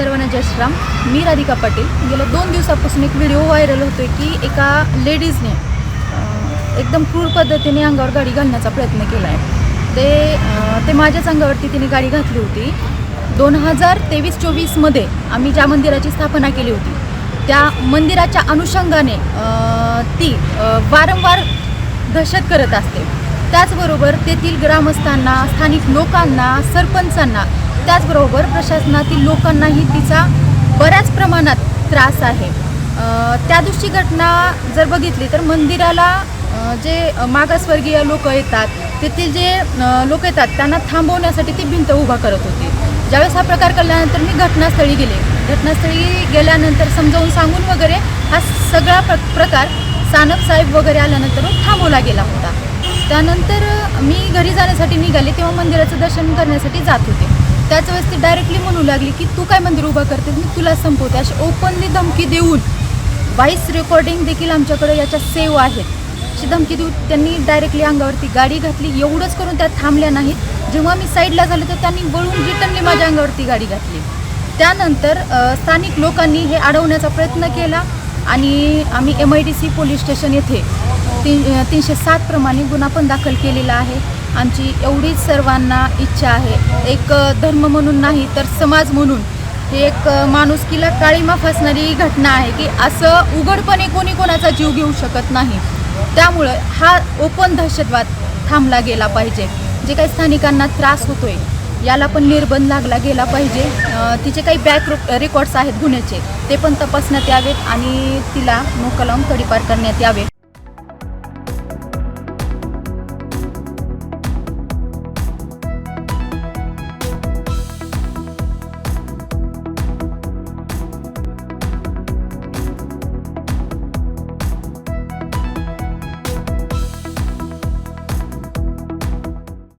सर्वांना जय मी राधिका पाटील. गेल्या दोन दिवसापासून एक व्हिडिओ व्हायरल होतोय की एका लेडीजने एकदम क्रूर पद्धतीने अंगावर गाडी घालण्याचा प्रयत्न केला आहे ते ते माझ्याच अंगावरती तिने गाडी घातली होती. दोन हजार तेवीस चोवीसमध्ये आम्ही ज्या मंदिराची स्थापना केली होती त्या मंदिराच्या अनुषंगाने ती वारंवार दहशत करत असते. त्याचबरोबर तेथील ग्रामस्थांना स्थानिक लोकांना सरपंचांना त्याचबरोबर प्रशासनातील लोकांनाही तिचा बऱ्याच प्रमाणात त्रास आहे. त्या दिवशी घटना जर बघितली तर मंदिराला जे मागासवर्गीय लोक येतात तेथील जे लोक येतात त्यांना थांबवण्यासाठी ती भिंत उभा करत होती. ज्यावेळेस हा प्रकार कळल्यानंतर मी घटनास्थळी गेले. घटनास्थळी गेल्यानंतर समजावून सांगून वगैरे हा सगळा प्र प्रकार सानप साहेब वगैरे आल्यानंतर थांबवला गेला होता. त्यानंतर मी घरी जाण्यासाठी निघाले तेव्हा मंदिराचं दर्शन करण्यासाठी जात होते. त्याच वेळेस ती डायरेक्टली म्हणू लागली की तू काय मंदिर उभा करतेस? मी तुला संपवते. अशी ओपनली धमकी देऊन व्हॉइस रेकॉर्डिंग देखील आमच्याकडे याच्या सेव आहेत अशी धमकी देऊन त्यांनी डायरेक्टली अंगावरती गाडी घातली. एवढंच करून त्या थांबल्या नाहीत. जेव्हा मी साईडला झालो तर त्यांनी वळून रिटर्नली माझ्या अंगावरती गाडी घातली. त्यानंतर स्थानिक लोकांनी हे अडवण्याचा प्रयत्न केला. आणि आम्ही M I D C police station येथे तीन तीनशे सात प्रमाणे गुन्हा पण दाखल केलेला आहे. आमची एवढीच सर्वांना इच्छा आहे. एक धर्म म्हणून नाही तर समाज म्हणून. हे एक माणुसकीला काळीमा फासणारी घटना आहे की असं उघडपणे कोणी कोणाचा जीव घेऊ शकत नाही. त्यामुळं हा ओपन दहशतवाद थांबला गेला पाहिजे. जे काही स्थानिकांना त्रास होतोय याला पण निर्बंध लागला गेला पाहिजे. तिचे काही बॅक रेकॉर्ड्स आहेत गुन्ह्याचे ते पण तपासण्यात यावेत आणि तिला मोका लावून करण्यात यावे.